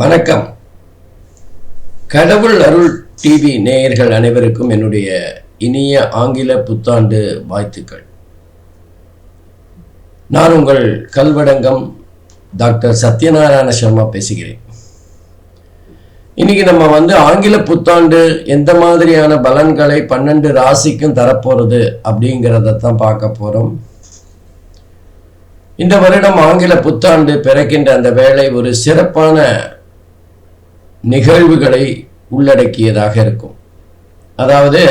வணக்கம். கடவுள் அருள் டிவி நேயர்கள் அனைவருக்கும் என்னுடைய இனிய ஆங்கில புத்தாண்டு வாழ்த்துக்கள். நான் உங்கள் கல்வடங்கம் டாக்டர் சத்யநாராயண சர்மா பேசுகிறேன். இன்னைக்கு நம்ம வந்து ஆங்கில புத்தாண்டு எந்த மாதிரியான பலன்களை பன்னெண்டு ராசிக்கும் தரப்போறது அப்படிங்கிறத தான் பார்க்க போறோம். இந்த வருடம் ஆங்கில புத்தாண்டு பிறக்கின்ற அந்த வேலை ஒரு சிறப்பான நிகழ்வுகளை உள்ளடக்கியதாக இருக்கும். அதாவது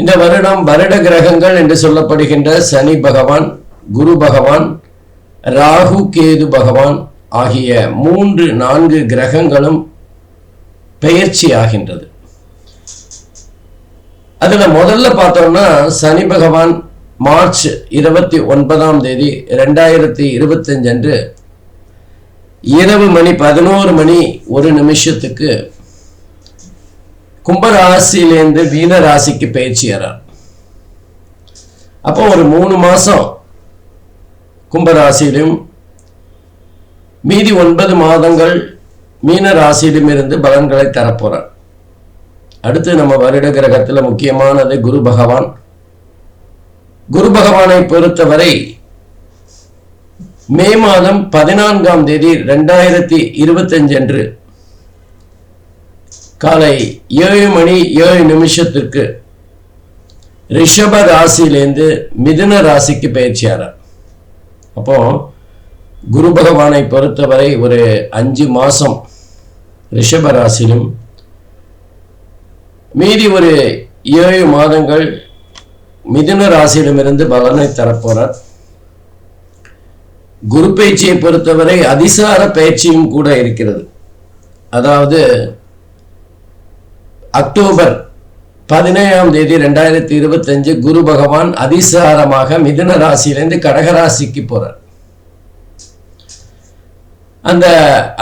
இந்த வருடம் வருட கிரகங்கள் என்று சொல்லப்படுகின்ற சனி பகவான் குரு பகவான் ராகு கேது பகவான் ஆகிய மூன்று நான்கு கிரகங்களும் பெயர்ச்சி ஆகின்றது. அதில் முதல்ல பார்த்தோம்னா சனி பகவான் மார்ச் இருபத்தி ஒன்பதாம் தேதி ரெண்டாயிரத்தி இருபத்தஞ்சு அன்று இரவு மணி பதினோரு மணி ஒரு நிமிஷத்துக்கு கும்பராசிலேருந்து மீன ராசிக்கு பயிற்சியாரார் அப்போ ஒரு மூணு மாசம் கும்பராசியிலும் மீதி ஒன்பது மாதங்கள் மீன ராசியிலும் இருந்து பலன்களை தரப்போறார். அடுத்து நம்ம வருட கிரகத்தில் முக்கியமானது குரு பகவான். குரு பகவானை பொறுத்தவரை மே மாதம் பதினான்காம் தேதி ரெண்டாயிரத்தி இருபத்தஞ்சு அன்று. காலை ஏழு மணி ஏழு நிமிஷத்திற்கு ரிஷப ராசியிலேருந்து மிதுன ராசிக்கு பயிற்சியாரார் அப்போ குரு பகவானை பொறுத்தவரை ஒரு அஞ்சு மாசம் ரிஷப ராசியிலும் மீதி ஒரு ஏழு மாதங்கள் மிதுன ராசியிடமிருந்து பலனை தரப்போறார். குரு பயிற்சியை பொறுத்தவரை அதிசார பயிற்சியும் கூட இருக்கிறது. அதாவது அக்டோபர் பதினேழாம் தேதி ரெண்டாயிரத்தி இருபத்தஞ்சு குரு பகவான் அதிசாரமாக மிதுன ராசியிலிருந்து கடகராசிக்கு போறார். அந்த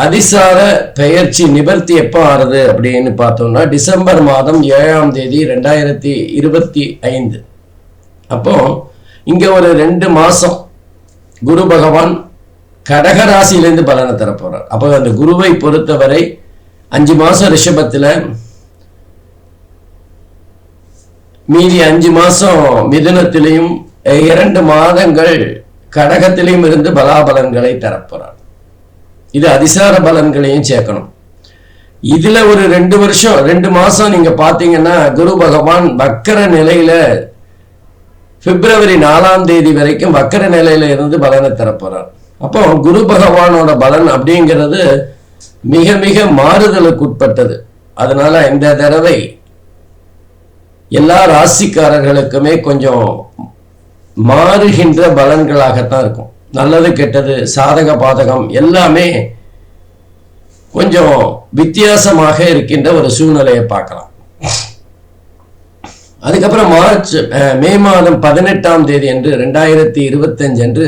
அதிசார பெயர்ச்சி நிவர்த்தி எப்போ ஆறுது அப்படின்னு பார்த்தோம்னா டிசம்பர் மாதம் ஏழாம் தேதி ரெண்டாயிரத்தி இருபத்தி ஐந்து. அப்போ இங்க ஒரு ரெண்டு மாசம் குரு பகவான் கடக ராசியிலேருந்து பலனை தரப்போறார். அப்போ அந்த குருவை பொறுத்தவரை அஞ்சு மாசம் ரிஷபத்துல மீதி அஞ்சு மாசம் மிதுனத்திலையும் இரண்டு மாதங்கள் கடகத்திலையும் இருந்து பலாபலன்களை தரப்போறார். இது அதிசார பலன்களையும் சேர்க்கணும். இதுல ஒரு ரெண்டு வருஷம் ரெண்டு மாசம் நீங்க பாத்தீங்கன்னா குரு பகவான் வக்கர நிலையில பிப்ரவரி நாலாம் தேதி வரைக்கும் வக்கர நிலையில இருந்து பலனை தரப்போறார். அப்போ குரு பகவானோட பலன் அப்படிங்கிறது மிக மிக மாறுதலுக்கு உட்பட்டது. அதனால இந்த தடவை எல்லா ராசிக்காரர்களுக்குமே கொஞ்சம் மாறுகின்ற பலன்களாகத்தான் இருக்கும். நல்லது கெட்டது சாதக பாதகம் எல்லாமே கொஞ்சம் வித்தியாசமாக இருக்கின்ற ஒரு சூழ்நிலையை பார்க்கலாம். அதுக்கப்புறம் மார்ச் மே மாதம் பதினெட்டாம் தேதி என்று ரெண்டாயிரத்தி இருபத்தஞ்சு அன்று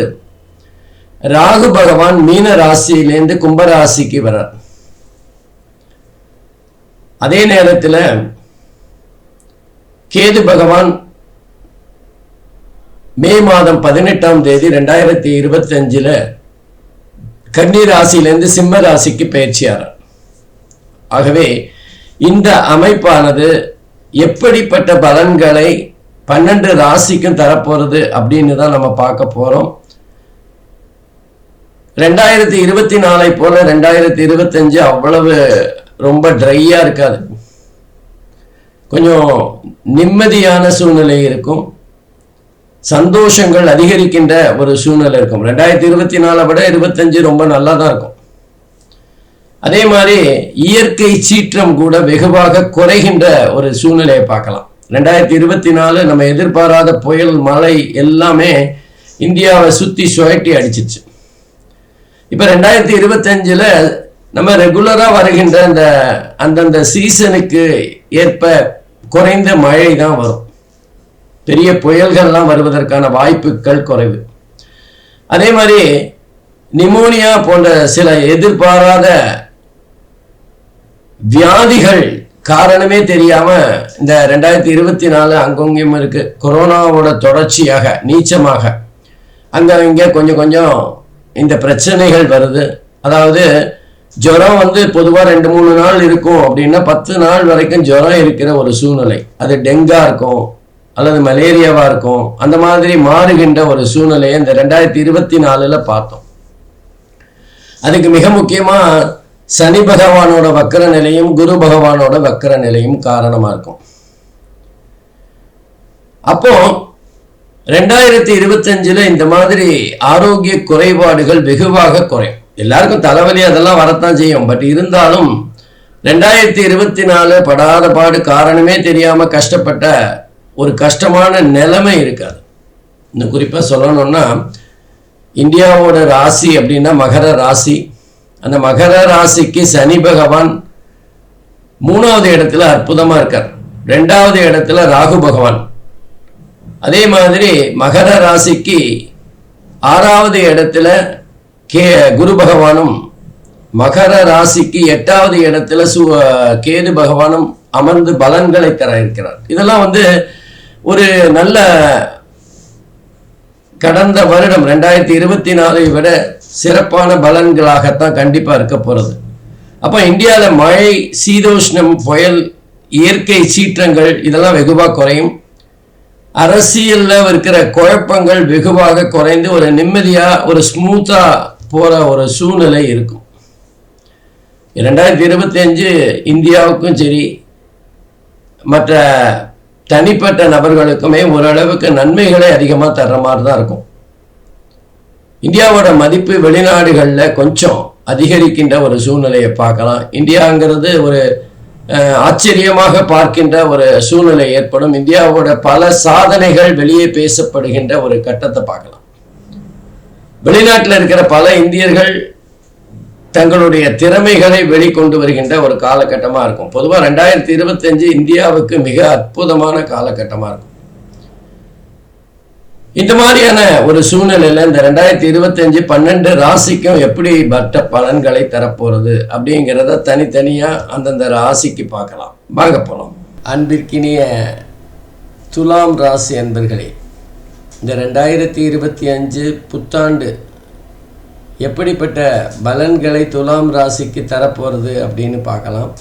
ராகு பகவான் மீன ராசியிலேருந்து கும்பராசிக்கு வரார் அதே நேரத்தில் கேது பகவான் மே மாதம் பதினெட்டாம் தேதி ரெண்டாயிரத்தி இருபத்தி அஞ்சுல கன்னி ராசியிலேருந்து சிம்ம ராசிக்கு பயிற்சியாரார் ஆகவே இந்த அமைப்பானது எப்படிப்பட்ட பலன்களை பன்னெண்டு ராசிக்கும் தரப்போறது அப்படின்னு தான் நம்ம பார்க்க போறோம். ரெண்டாயிரத்தி இருபத்தி நாலை போல ரெண்டாயிரத்தி இருபத்தஞ்சு அவ்வளவு ரொம்ப ட்ரையா இருக்காது. கொஞ்சம் நிம்மதியான சூழ்நிலை இருக்கும். சந்தோஷங்கள் அதிகரிக்கின்ற ஒரு சூழ்நிலை இருக்கும். ரெண்டாயிரத்தி இருபத்தி நாலை விட இருபத்தஞ்சு ரொம்ப நல்லா தான் இருக்கும். அதே மாதிரி இயற்கை சீற்றம் கூட வெகுவாக குறைகின்ற ஒரு சூழ்நிலையை பார்க்கலாம். ரெண்டாயிரத்தி இருபத்தி நாலு நம்ம எதிர்பாராத புயல் மழை எல்லாமே இந்தியாவை சுற்றி சுழட்டி அடிச்சிச்சு. இப்போ ரெண்டாயிரத்தி இருபத்தஞ்சில் நம்ம ரெகுலராக வருகின்ற அந்த அந்தந்த சீசனுக்கு ஏற்ப குறைந்த மழை தான் வரும். பெரிய புயல்கள்லாம் வருவதற்கான வாய்ப்புகள் குறைவு. அதே மாதிரி நிமோனியா போன்ற சில எதிர்பாராத வியாதிகள் காரணமே தெரியாம இந்த ரெண்டாயிரத்தி இருபத்தி நாலு அங்கங்கும் இருக்கு. கொரோனாவோட தொடர்ச்சியாக நீச்சமாக. அங்க இங்க கொஞ்சம் கொஞ்சம் இந்த பிரச்சனைகள் வருது. அதாவது ஜுரம் வந்து பொதுவாக ரெண்டு மூணு நாள் இருக்கும் அப்படின்னா பத்து நாள் வரைக்கும் ஜுரம் இருக்கிற ஒரு சூழ்நிலை. அது டெங்கா இருக்கும் அல்லது மலேரியாவா இருக்கும் அந்த மாதிரி மாறுகின்ற ஒரு சூழ்நிலையை இந்த ரெண்டாயிரத்தி இருபத்தி நாலுல பார்த்தோம். அதுக்கு மிக முக்கியமா சனி பகவானோட வக்கர நிலையும் குரு பகவானோட வக்கர நிலையும் காரணமா இருக்கும். அப்போ ரெண்டாயிரத்தி இருபத்தஞ்சுல இந்த மாதிரி ஆரோக்கிய குறைபாடுகள் வெகுவாக குறையும். எல்லாருக்கும் தலைவலி அதெல்லாம் வரத்தான் செய்யும். பட் இருந்தாலும் ரெண்டாயிரத்தி இருபத்தி நாலு படாத பாடு காரணமே தெரியாம கஷ்டப்பட்ட ஒரு கஷ்டமான நிலைமை இருக்காது. இன்னும் குறிப்பாக சொல்லணும்னா இந்தியாவோட ராசி அப்படின்னா மகர ராசி அந்த மகர ராசிக்கு சனி பகவான் மூணாவது இடத்துல அற்புதமாக இருக்கார். ரெண்டாவது இடத்துல ராகு பகவான். அதே மாதிரி மகர ராசிக்கு ஆறாவது இடத்துல கே குரு பகவானும் மகர ராசிக்கு எட்டாவது இடத்துல சு கேது பகவானும் அமர்ந்து பலன்களை தர இருக்கிறார். இதெல்லாம் வந்து ஒரு நல்ல கடந்த வருடம் ரெண்டாயிரத்தி இருபத்தி நாலை விட சிறப்பான பலன்களாகத்தான் கண்டிப்பா இருக்க போறது. அப்போ இந்தியாவில் மழை சீதோஷ்ணம் புயல் இயற்கை சீற்றங்கள் இதெல்லாம் வெகுவாக குறையும். அரசியல்ல இருக்கிற குழப்பங்கள் வெகுவாக குறைந்து ஒரு நிம்மதியா ஒரு ஸ்மூத்தா போற ஒரு சூழ்நிலை இருக்கும். ரெண்டாயிரத்தி இருபத்தி அஞ்சு இந்தியாவுக்கும் சரி மற்ற தனிப்பட்ட நபர்களுக்குமே ஓரளவுக்கு நன்மைகளை அதிகமாக தர்ற மாதிரி தான் இருக்கும். இந்தியாவோட மதிப்பு வெளிநாடுகளில் கொஞ்சம் அதிகரிக்கின்ற ஒரு சூழ்நிலையை பார்க்கலாம். இந்தியாங்கிறது ஒரு ஆச்சரியமாக பார்க்கின்ற ஒரு சூழ்நிலை ஏற்படும். இந்தியாவோட பல சாதனைகள் வெளியே பேசப்படுகின்ற ஒரு கட்டத்தை பார்க்கலாம். வெளிநாட்டில் இருக்கிற பல இந்தியர்கள் தங்களுடைய திறமைகளை வெளிக்கொண்டு வருகின்ற ஒரு காலகட்டமாக இருக்கும். பொதுவாக ரெண்டாயிரத்தி இருபத்தஞ்சு இந்தியாவுக்கு மிக அற்புதமான காலகட்டமாக இருக்கும். இந்த மாதிரியான ஒரு சூழ்நிலையில இந்த ரெண்டாயிரத்தி இருபத்தஞ்சு பன்னெண்டு ராசிக்கும் எப்படி பட்ட பலன்களை தரப்போறது அப்படிங்கிறத தனித்தனியா அந்தந்த ராசிக்கு பார்க்கலாம். வாங்க போலாம். அன்பிற்கினிய துலாம் ராசி அன்பர்களே இந்த ரெண்டாயிரத்தி இருபத்தி அஞ்சு புத்தாண்டு எப்படிப்பட்ட பலன்களை துலாம் ராசிக்கு தரப்போகிறது அப்படின்னு பார்க்கலாம்.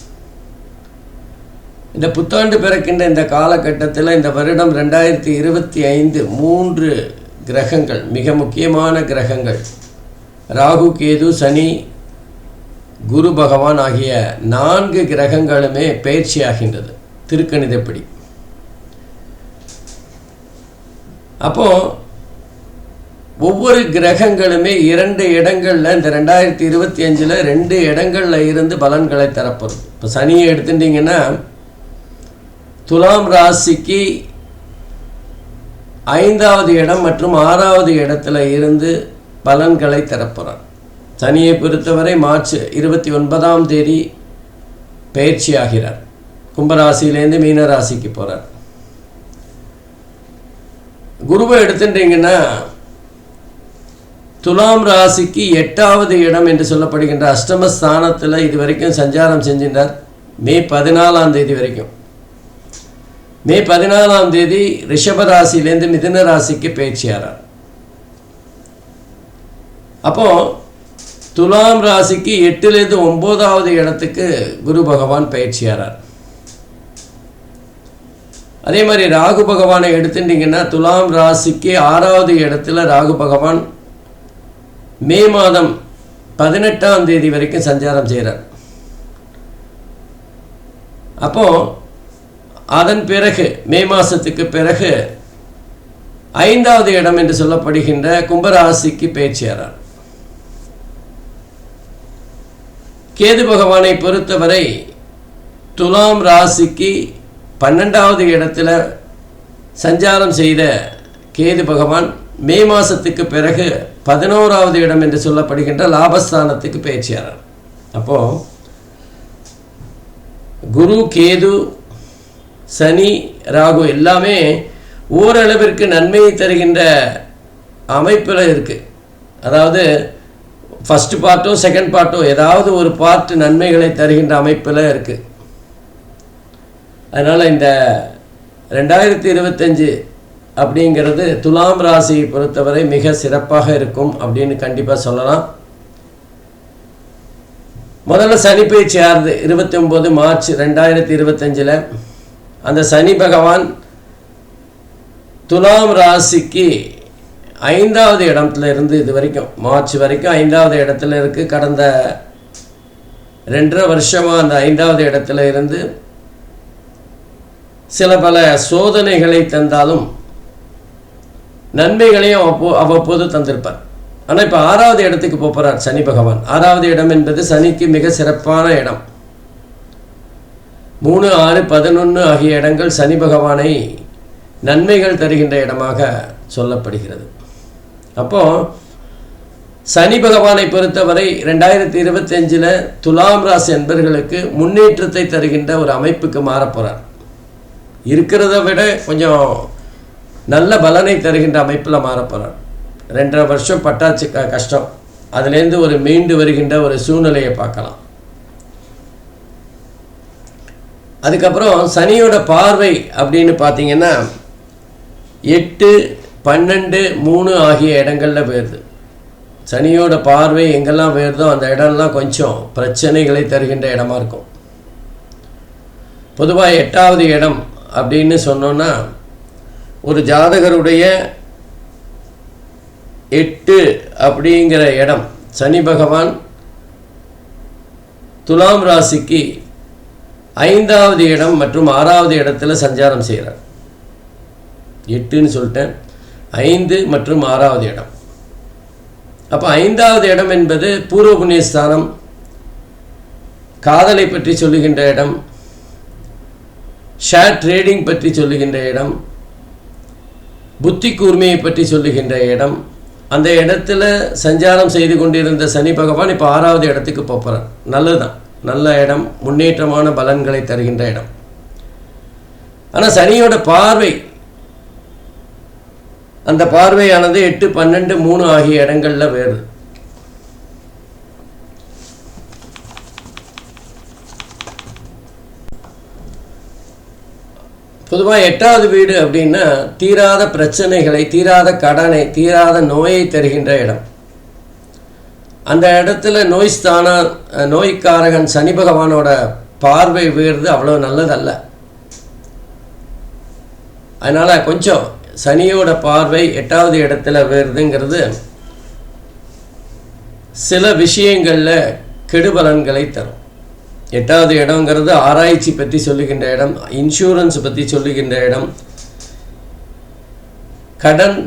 இந்த புத்தாண்டு பிறக்கின்ற இந்த காலகட்டத்தில் இந்த வருடம் ரெண்டாயிரத்தி இருபத்தி ஐந்து மூன்று கிரகங்கள் மிக முக்கியமான கிரகங்கள். ராகு கேது சனி குரு பகவான் ஆகிய நான்கு கிரகங்களுமே பயிற்சியாகின்றது திருக்கணிதப்படி. அப்போ ஒவ்வொரு கிரகங்களுமே இரண்டு இடங்களில் இந்த ரெண்டாயிரத்தி இருபத்தி அஞ்சில் ரெண்டு இடங்களில் இருந்து பலன்களை தரப்போகுது இப்போ சனியை எடுத்துட்டிங்கன்னா துலாம் ராசிக்கு ஐந்தாவது இடம் மற்றும் ஆறாவது இடத்துல இருந்து பலன்களை தரப்போகிறார் சனியை பொறுத்தவரை மார்ச் இருபத்தி ஒன்பதாம் தேதி பயிற்சி ஆகிறார். கும்பராசியிலேருந்து மீன ராசிக்கு போகிறார் குருவை எடுத்துட்டீங்கன்னா துலாம் ராசிக்கு எட்டாவது இடம் என்று சொல்லப்படுகின்ற அஷ்டமஸ்தானத்தில் இது வரைக்கும் சஞ்சாரம் செஞ்சின்றார் மே பதினாலாம் தேதி வரைக்கும். மே பதினாலாம் தேதி ரிஷப ராசியிலேருந்து மிதுன ராசிக்கு பேச்சியாரார் அப்போ துலாம் ராசிக்கு எட்டுலேருந்து ஒன்பதாவது இடத்துக்கு குரு பகவான் பயிற்சியாரார் அதே மாதிரி ராகு பகவானை எடுத்துட்டீங்கன்னா துலாம் ராசிக்கு ஆறாவது இடத்துல ராகு பகவான் மே மாதம் பதினெட்டாம் தேதி வரைக்கும் சஞ்சாரம் செய்கிறார் அப்போது அதன் பிறகு மே மாதத்துக்கு பிறகு ஐந்தாவது இடம் என்று சொல்லப்படுகின்ற கும்பராசிக்கு பயிற்சியாரார் கேது பகவானை பொறுத்தவரை துலாம் ராசிக்கு பன்னெண்டாவது இடத்துல சஞ்சாரம் செய்த கேது பகவான் மே மாதத்துக்கு பிறகு பதினோராவது இடம் என்று சொல்லப்படுகின்ற லாபஸ்தானத்துக்கு பயிற்சியாரார் அப்போ குரு கேது சனி ராகு எல்லாமே ஓரளவிற்கு நன்மையை தருகின்ற அமைப்பில் இருக்குது அதாவது ஃபஸ்ட் பார்ட்டோ செகண்ட் பார்ட்டோ ஏதாவது ஒரு பார்ட் நன்மைகளை தருகின்ற அமைப்பில் இருக்குது அதனால் இந்த ரெண்டாயிரத்தி இருபத்தஞ்சு அப்படிங்கிறது துலாம் ராசியை பொறுத்தவரை மிக சிறப்பாக இருக்கும் அப்படின்னு கண்டிப்பாக சொல்லலாம். முதல்ல சனி பயிற்சி ஆறுது இருபத்தி ஒம்பது மார்ச் ரெண்டாயிரத்தி இருபத்தஞ்சில். அந்த சனி பகவான் துலாம் ராசிக்கு ஐந்தாவது இடத்துல இருந்து இது வரைக்கும் மார்ச் வரைக்கும் ஐந்தாவது இடத்துல இருக்குது கடந்த ரெண்டரை வருஷமாக அந்த ஐந்தாவது இடத்துல இருந்து சில பல சோதனைகளை தந்தாலும் நன்மைகளையும் அவ்வப்போ அவ்வப்போது தந்திருப்பார். ஆனால் இப்போ ஆறாவது இடத்துக்கு போகிறார் சனி பகவான். ஆறாவது இடம் என்பது சனிக்கு மிக சிறப்பான இடம். மூணு ஆறு பதினொன்று ஆகிய இடங்கள் சனி பகவானை நன்மைகள் தருகின்ற இடமாக சொல்லப்படுகிறது. அப்போ சனி பகவானை பொறுத்தவரை ரெண்டாயிரத்தி இருபத்தஞ்சில் துலாம் ராசி என்பர்களுக்கு முன்னேற்றத்தை தருகின்ற ஒரு அமைப்புக்கு மாறப்போகிறார் இருக்கிறத விட கொஞ்சம் நல்ல பலனை தருகின்ற அமைப்பில் மாறப்போகிறார் ரெண்டரை வருஷம் பட்டாச்சு க கஷ்டம். அதுலேருந்து ஒரு மீண்டு வருகின்ற ஒரு சூழ்நிலையை பார்க்கலாம். அதுக்கப்புறம் சனியோட பார்வை அப்படின்னு பார்த்தீங்கன்னா எட்டு பன்னெண்டு மூணு ஆகிய இடங்களில் போயிடுது சனியோட பார்வை எங்கெல்லாம் போயிருதோ அந்த இடம்லாம் கொஞ்சம் பிரச்சனைகளை தருகின்ற இடமா இருக்கும். பொதுவாக எட்டாவது இடம் அப்படின்னு சொன்னோன்னா ஒரு ஜாதகருடைய எட்டு அப்படிங்கிற இடம் சனி பகவான் துலாம் ராசிக்கு ஐந்தாவது இடம் மற்றும் ஆறாவது இடத்துல சஞ்சாரம் செய்கிறார். எட்டுன்னு சொல்லிட்டேன். ஐந்து மற்றும் ஆறாவது இடம். அப்போ ஐந்தாவது இடம் என்பது பூர்வ புண்ணியஸ்தானம். காதலை பற்றி சொல்லுகின்ற இடம். ஷேர் ட்ரேடிங் பற்றி சொல்லுகின்ற இடம். புத்தி கூர்மையை பற்றி சொல்லுகின்ற இடம். அந்த இடத்துல சஞ்சாரம் செய்து கொண்டிருந்த சனி பகவான் இப்போ ஆறாவது இடத்துக்கு போகிறார் நல்லதுதான். நல்ல இடம் முன்னேற்றமான பலன்களை தருகின்ற இடம். ஆனால் சனியோட பார்வை அந்த பார்வையானது எட்டு பன்னெண்டு மூணு ஆகிய இடங்களில் வேறு. பொதுவாக எட்டாவது வீடு அப்படின்னா தீராத பிரச்சனைகளை தீராத கடனை தீராத நோயை தருகின்ற இடம். அந்த இடத்துல நோய் ஸ்தான நோய்க்காரகன் சனி பகவானோட பார்வை வீழ்றது அவ்வளோ நல்லதல்ல. அதனால் கொஞ்சம் சனியோட பார்வை எட்டாவது இடத்துல வேறுதுங்கிறது சில விஷயங்களில் கெடுபலன்களை தரும். எட்டாவது இடங்கிறது ஆராய்ச்சி பற்றி சொல்லுகின்ற இடம் இன்சூரன்ஸ் பற்றி சொல்லுகின்ற இடம் கடன்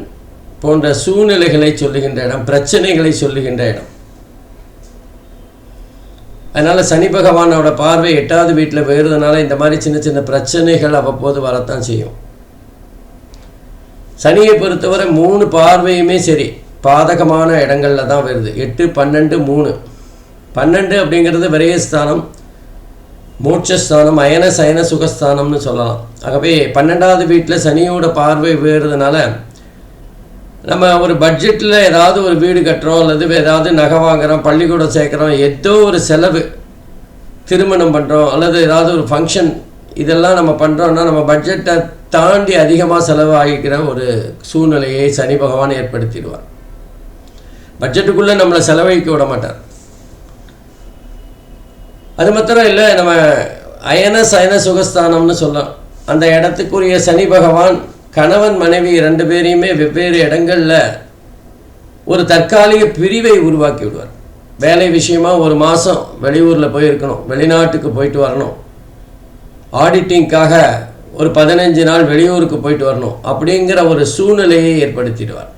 போன்ற சூழ்நிலைகளை சொல்லுகின்ற இடம் பிரச்சனைகளை சொல்லுகின்ற இடம். அதனால் சனி பகவானோட பார்வை எட்டாவது வீட்டில் போயிருந்தனால இந்த மாதிரி சின்ன சின்ன பிரச்சனைகள் அவ்வப்போது வரத்தான் செய்யும். சனியை பொறுத்தவரை மூணு பார்வையுமே சரி. பாதகமான இடங்களில் தான் வருது. எட்டு பன்னெண்டு மூணு. பன்னெண்டு அப்படிங்கிறது விரயஸ்தானம் மோட்சஸ்தானம் அயன சயன சுகஸ்தானம்னு சொல்லலாம். ஆகவே பன்னெண்டாவது வீட்டில் சனியோட பார்வை வேறுறதுனால நம்ம ஒரு பட்ஜெட்டில் ஏதாவது ஒரு வீடு கட்டுறோம் அல்லது ஏதாவது நகை வாங்குகிறோம் பள்ளிக்கூடம் சேர்க்குறோம் ஏதோ ஒரு செலவு திருமணம் பண்ணுறோம் அல்லது ஏதாவது ஒரு ஃபங்க்ஷன் இதெல்லாம் நம்ம பண்ணுறோம்னா நம்ம பட்ஜெட்டை தாண்டி அதிகமாக செலவாகிக்கிற ஒரு சூழ்நிலையை சனி பகவான் ஏற்படுத்திடுவார். பட்ஜெட்டுக்குள்ளே நம்மளை செலவழிக்க விட மாட்டார். அது மாத்திரம் இல்லை நம்ம அயன சயன சுகஸ்தானம்னு சொல்லலாம். அந்த இடத்துக்குரிய சனி பகவான் கணவன் மனைவி ரெண்டு பேரையுமே வெவ்வேறு இடங்களில் ஒரு தற்காலிக பிரிவை உருவாக்கி விடுவார். வேலை விஷயமா ஒரு மாதம் வெளியூரில் போயிருக்கணும் வெளிநாட்டுக்கு போயிட்டு வரணும். ஆடிட்டிங்காக ஒரு பதினஞ்சு நாள் வெளியூருக்கு போயிட்டு வரணும் அப்படிங்கிற ஒரு சூழ்நிலையை ஏற்படுத்திடுவார்.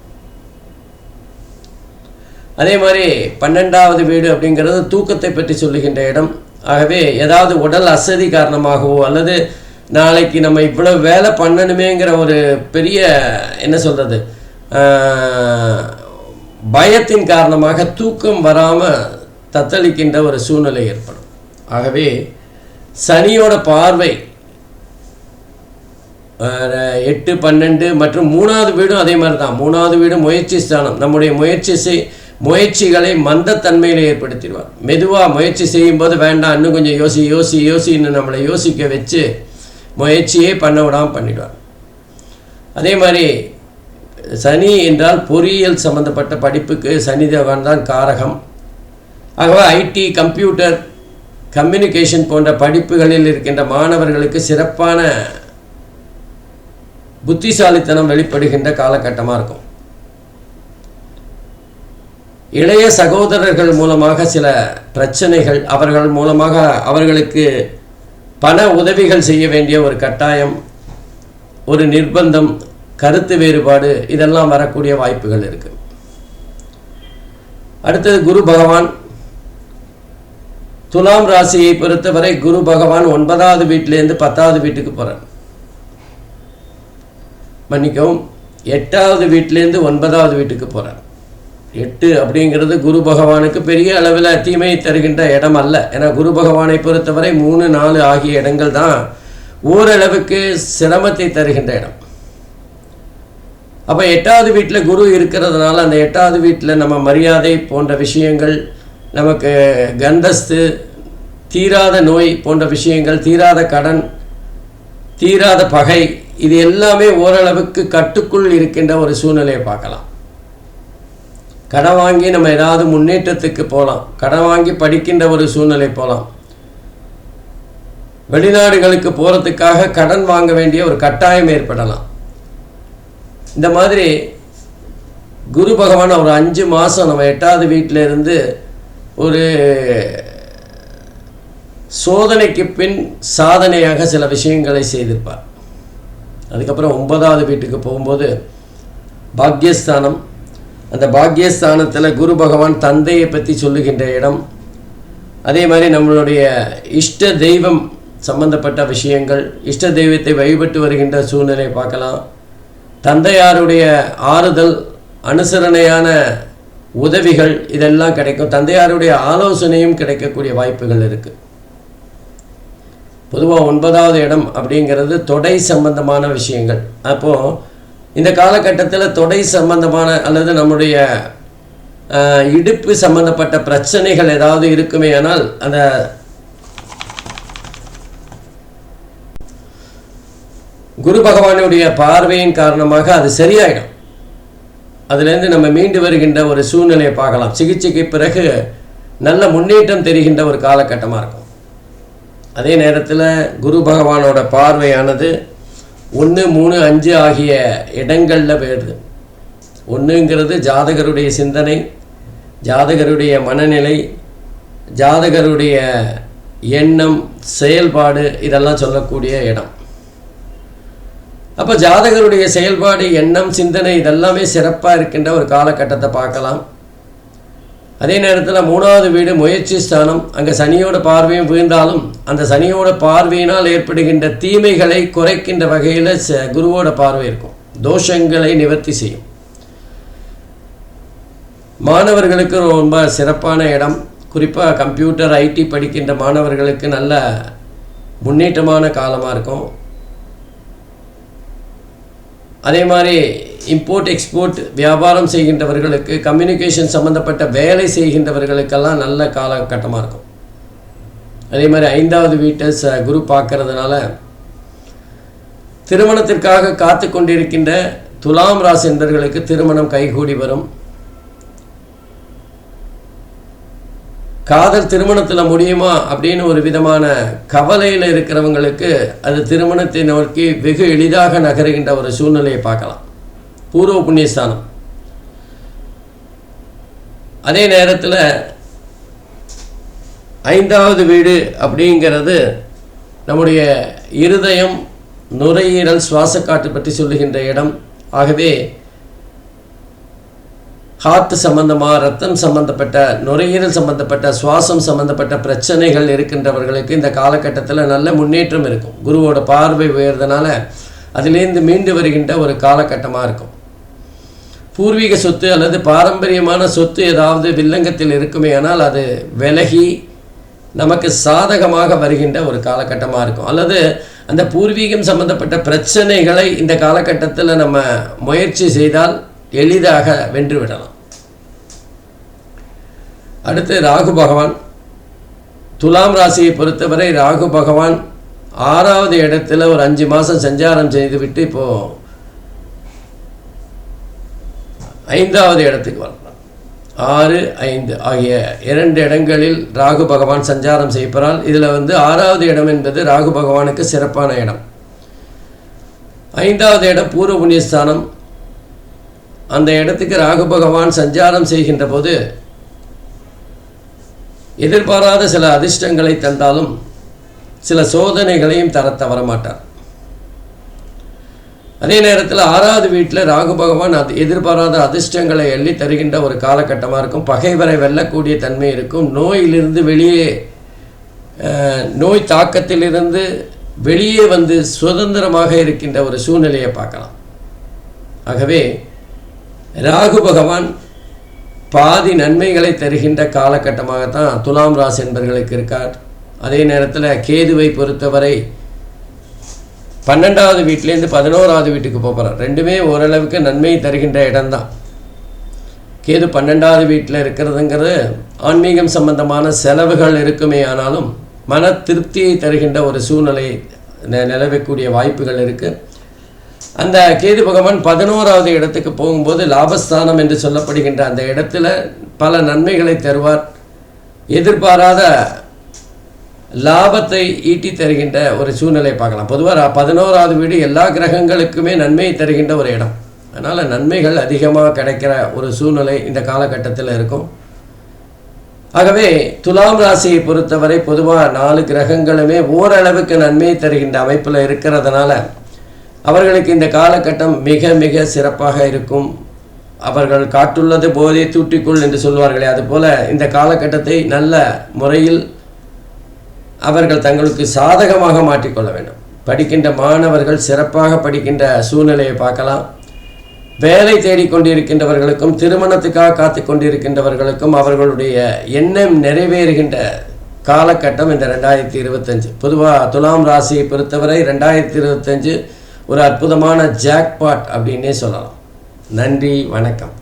அதே மாதிரி பன்னெண்டாவது வீடு அப்படிங்கிறது தூக்கத்தை பற்றி சொல்லுகின்ற இடம். ஆகவே ஏதாவது உடல் அசதி காரணமாகவோ அல்லது நாளைக்கு நம்ம இவ்வளோ வேலை பண்ணணுமேங்கிற ஒரு பெரிய என்ன சொல்கிறது பயத்தின் காரணமாக தூக்கம் வராமல் தத்தளிக்கின்ற ஒரு சூழ்நிலை ஏற்படும். ஆகவே சனியோட பார்வை எட்டு பன்னெண்டு மற்றும் மூணாவது வீடும் அதே மாதிரி தான் மூணாவது வீடு முயற்சி ஸ்தானம். நம்முடைய முயற்சி செய் முயற்சிகளை மந்தத்தன்மையில் ஏற்படுத்திடுவார். மெதுவாக முயற்சி செய்யும்போது வேண்டாம் இன்னும் கொஞ்சம் யோசி யோசி யோசின்னு நம்மளை யோசிக்க வச்சு முயற்சியே பண்ண விடாமல் பண்ணிடுவார். அதே மாதிரி சனி என்றால் பொறியியல் சம்பந்தப்பட்ட படிப்புக்கு சனிதேவன் தான் காரகம். ஆகவே ஐடி கம்ப்யூட்டர் கம்யூனிகேஷன் போன்ற படிப்புகளில் இருக்கின்ற மாணவர்களுக்கு சிறப்பான புத்திசாலித்தனம் வெளிப்படுகின்ற காலகட்டமாக இருக்கும். இளைய சகோதரர்கள் மூலமாக சில பிரச்சனைகள் அவர்கள் மூலமாக அவர்களுக்கு பண உதவிகள் செய்ய வேண்டிய ஒரு கட்டாயம் ஒரு நிர்பந்தம் கருத்து வேறுபாடு இதெல்லாம் வரக்கூடிய வாய்ப்புகள் இருக்கு. அடுத்தது குரு பகவான். துலாம் ராசியை பொறுத்தவரை குரு பகவான் ஒன்பதாவது வீட்டிலேருந்து பத்தாவது வீட்டுக்கு போகிறார் மன்னிக்கவும் எட்டாவது வீட்டிலேருந்து ஒன்பதாவது வீட்டுக்கு போகிறார் எட்டு அப்படிங்கிறது குரு பகவானுக்கு பெரிய அளவில் தீமையை தருகின்ற இடம் அல்ல. ஏன்னா குரு பகவானை பொறுத்தவரை மூணு நாலு ஆகிய இடங்கள் தான் ஓரளவுக்கு சிரமத்தை தருகின்ற இடம். அப்போ எட்டாவது வீட்டில் குரு இருக்கிறதுனால அந்த எட்டாவது வீட்டில் நம்ம மரியாதை போன்ற விஷயங்கள் நமக்கு கந்தஸ்து தீராத நோய் போன்ற விஷயங்கள் தீராத கடன் தீராத பகை இது எல்லாமே ஓரளவுக்கு கட்டுக்குள் இருக்கின்ற ஒரு சூழ்நிலையை பார்க்கலாம். கடன் வாங்கி நம்ம ஏதாவது முன்னேற்றத்துக்கு போகலாம் கடன் வாங்கி படிக்கின்ற ஒரு சூழ்நிலை போகலாம் வெளிநாடுகளுக்கு போகிறதுக்காக கடன் வாங்க வேண்டிய ஒரு கட்டாயம் ஏற்படலாம். இந்த மாதிரி குரு பகவான் ஒரு அஞ்சு மாதம் நம்ம எட்டாவது வீட்டில் இருந்து ஒரு சோதனைக்கு பின் சாதனையாக சில விஷயங்களை செய்திருப்பார். அதுக்கப்புறம் ஒன்பதாவது வீட்டுக்கு போகும்போது பாக்யஸ்தானம் அந்த பாக்யஸ்தானத்தில் குரு பகவான் தந்தையை பற்றி சொல்லுகின்ற இடம். அதே மாதிரி நம்மளுடைய இஷ்ட தெய்வம் சம்பந்தப்பட்ட விஷயங்கள் இஷ்ட தெய்வத்தை வழிபட்டு வருகின்ற சூழ்நிலை பார்க்கலாம். தந்தையாருடைய ஆறுதல் அனுசரணையான உதவிகள் இதெல்லாம் கிடைக்கும். தந்தையாருடைய ஆலோசனையும் கிடைக்கக்கூடிய வாய்ப்புகள் இருக்குது பொதுவாக ஒன்பதாவது இடம் அப்படிங்கிறது தொடை சம்பந்தமான விஷயங்கள். அப்போது இந்த காலகட்டத்தில் தொடை சம்பந்தமான அல்லது நம்முடைய இடுப்பு சம்பந்தப்பட்ட பிரச்சனைகள் ஏதாவது இருக்குமே ஆனால் அந்த குரு பகவானுடைய பார்வையின் காரணமாக அது சரியாயிடும். அதுலேருந்து நம்ம மீண்டு வருகின்ற ஒரு சூழ்நிலையை பார்க்கலாம். சிகிச்சைக்கு பிறகு நல்ல முன்னேற்றம் தெரிகின்ற ஒரு காலகட்டமாக இருக்கும். அதே நேரத்தில் குரு பகவானோட பார்வையானது ஒன்று மூணு அஞ்சு ஆகிய இடங்களில் போயிடுது ஒன்றுங்கிறது ஜாதகருடைய சிந்தனை ஜாதகருடைய மனநிலை ஜாதகருடைய எண்ணம் செயல்பாடு இதெல்லாம் சொல்லக்கூடிய இடம். அப்போ ஜாதகருடைய செயல்பாடு எண்ணம் சிந்தனை இதெல்லாமே சிறப்பாக இருக்கின்ற ஒரு காலகட்டத்தை பார்க்கலாம். அதே நேரத்தில் மூணாவது வீடு முயற்சி ஸ்தானம். அங்கே சனியோட பார்வையும் வீழ்ந்தாலும் அந்த சனியோட பார்வையினால் ஏற்படுகின்ற தீமைகளை குறைக்கின்ற வகையில் ச குருவோட பார்வை இருக்கும். தோஷங்களை நிவர்த்தி செய்யும். மாணவர்களுக்கு ரொம்ப சிறப்பான இடம். குறிப்பாக கம்ப்யூட்டர் ஐடி படிக்கின்ற மாணவர்களுக்கு நல்ல முன்னேற்றமான காலமாக இருக்கும். அதே மாதிரி இம்போர்ட் எக்ஸ்போர்ட் வியாபாரம் செய்கின்றவர்களுக்கு கம்யூனிகேஷன் சம்மந்தப்பட்ட வேலை செய்கின்றவர்களுக்கெல்லாம் நல்ல காலகட்டமாக இருக்கும். அதே மாதிரி ஐந்தாவது வீட்டை ச குரு பார்க்கறதுனால திருமணத்திற்காக காத்து கொண்டிருக்கின்ற துலாம் ராசி என்பர்களுக்கு திருமணம் கைகூடி வரும். காதல் திருமணத்தில் முடியுமா அப்படின்னு ஒரு விதமான கவலையில் இருக்கிறவங்களுக்கு அது திருமணத்தை நோக்கி வெகு எளிதாக நகருகின்ற ஒரு சூழ்நிலையை பார்க்கலாம். பூர்வ புண்ணியஸ்தானம். அதே நேரத்தில் ஐந்தாவது வீடு அப்படிங்கிறது நம்முடைய இருதயம் நுரையீரல் சுவாச காற்று பற்றி சொல்லுகின்ற இடம். ஆகவே ஹார்ட் சம்பந்தமாக ரத்தம் சம்பந்தப்பட்ட நுரையீரல் சம்பந்தப்பட்ட சுவாசம் சம்பந்தப்பட்ட பிரச்சனைகள் இருக்கின்றவர்களுக்கு இந்த காலகட்டத்தில் நல்ல முன்னேற்றம் இருக்கும். குருவோட பார்வை உயர்றதுனால அதிலேருந்து மீண்டு வருகின்ற ஒரு காலகட்டமாக இருக்கும். பூர்வீக சொத்து அல்லது பாரம்பரியமான சொத்து ஏதாவது வில்லங்கத்தில் இருக்குமே ஆனால் அது விலகி நமக்கு சாதகமாக வருகின்ற ஒரு காலகட்டமாக இருக்கும். அல்லது அந்த பூர்வீகம் சம்பந்தப்பட்ட பிரச்சனைகளை இந்த காலகட்டத்தில் நம்ம முயற்சி செய்தால் எளிதாக வென்று விடலாம். அடுத்து ராகு பகவான். துலாம் ராசியை பொறுத்தவரை ராகு பகவான் ஆறாவது இடத்துல ஒரு அஞ்சு மாதம் சஞ்சாரம் செய்துவிட்டு இப்போது ஐந்தாவது இடத்துக்கு வரலாம். ஆறு ஐந்து ஆகிய இரண்டு இடங்களில் ராகு பகவான் சஞ்சாரம் செய்யப்படுறால் இதில் வந்து ஆறாவது இடம் என்பது ராகு பகவானுக்கு சிறப்பான இடம். ஐந்தாவது இடம் பூர்வ புண்ணியஸ்தானம். அந்த இடத்துக்கு ராகு பகவான் சஞ்சாரம் செய்கின்ற போது எதிர்பாராத சில அதிர்ஷ்டங்களை தந்தாலும் சில சோதனைகளையும் தர தவறமாட்டார். அதே நேரத்தில் ஆறாவது வீட்டில் ராகு பகவான் அது எதிர்பாராத அதிர்ஷ்டங்களை எள்ளி தருகின்ற ஒரு காலகட்டமாக இருக்கும். பகைவரை வெல்லக்கூடிய தன்மை இருக்கும். நோயிலிருந்து வெளியே நோய் தாக்கத்திலிருந்து வெளியே வந்து சுதந்திரமாக இருக்கின்ற ஒரு சூழ்நிலையை பார்க்கலாம். ஆகவே ராகு பகவான் பாதி நன்மைகளை தருகின்ற காலகட்டமாகத்தான் துலாம் ராசி என்பர்களுக்கு இருக்கார். அதே நேரத்தில் கேதுவை பொறுத்தவரை பன்னெண்டாவது வீட்டிலேருந்து பதினோராவது வீட்டுக்கு போகிறார் ரெண்டுமே ஓரளவுக்கு நன்மை தருகின்ற இடம்தான். கேது பன்னெண்டாவது வீட்டில் இருக்கிறதுங்கிறது ஆன்மீகம் சம்பந்தமான செலவுகள் இருக்குமே ஆனாலும் மன திருப்தியை தருகின்ற ஒரு சூழ்நிலை நிலவக்கூடிய வாய்ப்புகள் இருக்குது அந்த கேது பகவான் பதினோராவது இடத்துக்கு போகும்போது லாபஸ்தானம் என்று சொல்லப்படுகின்ற அந்த இடத்துல பல நன்மைகளை தருவார். எதிர்பாராத லாபத்தை ஈட்டி தருகின்ற ஒரு சூழ்நிலையை பார்க்கலாம். பொதுவாக பதினோராவது வீடு எல்லா கிரகங்களுக்குமே நன்மையை தருகின்ற ஒரு இடம். அதனால் நன்மைகள் அதிகமாக கிடைக்கிற ஒரு சூழ்நிலை இந்த காலகட்டத்தில் இருக்கும். ஆகவே துலாம் ராசியை பொறுத்தவரை பொதுவாக நாலு கிரகங்களுமே ஓரளவுக்கு நன்மையை தருகின்ற அமைப்பில் இருக்கிறதுனால அவர்களுக்கு இந்த காலகட்டம் மிக மிக சிறப்பாக இருக்கும். அவர்கள் காட்டுள்ளது போதே தூட்டிக்குள் என்று சொல்வார்களே. அதுபோல் இந்த காலகட்டத்தை நல்ல முறையில் அவர்கள் தங்களுக்கு சாதகமாக மாற்றிக்கொள்ள வேண்டும். படிக்கின்ற மாணவர்கள் சிறப்பாக படிக்கின்ற சூழ்நிலையை பார்க்கலாம். வேலை தேடிக்கொண்டிருக்கின்றவர்களுக்கும் திருமணத்துக்காக காத்து கொண்டிருக்கின்றவர்களுக்கும் அவர்களுடைய எண்ணம் நிறைவேறுகின்ற காலகட்டம் இந்த ரெண்டாயிரத்தி இருபத்தஞ்சு. பொதுவாக துலாம் ராசியை பொறுத்தவரை ரெண்டாயிரத்தி இருபத்தஞ்சு ஒரு அற்புதமான ஜாக்பாட் அப்படின்னே சொல்லலாம். நன்றி வணக்கம்.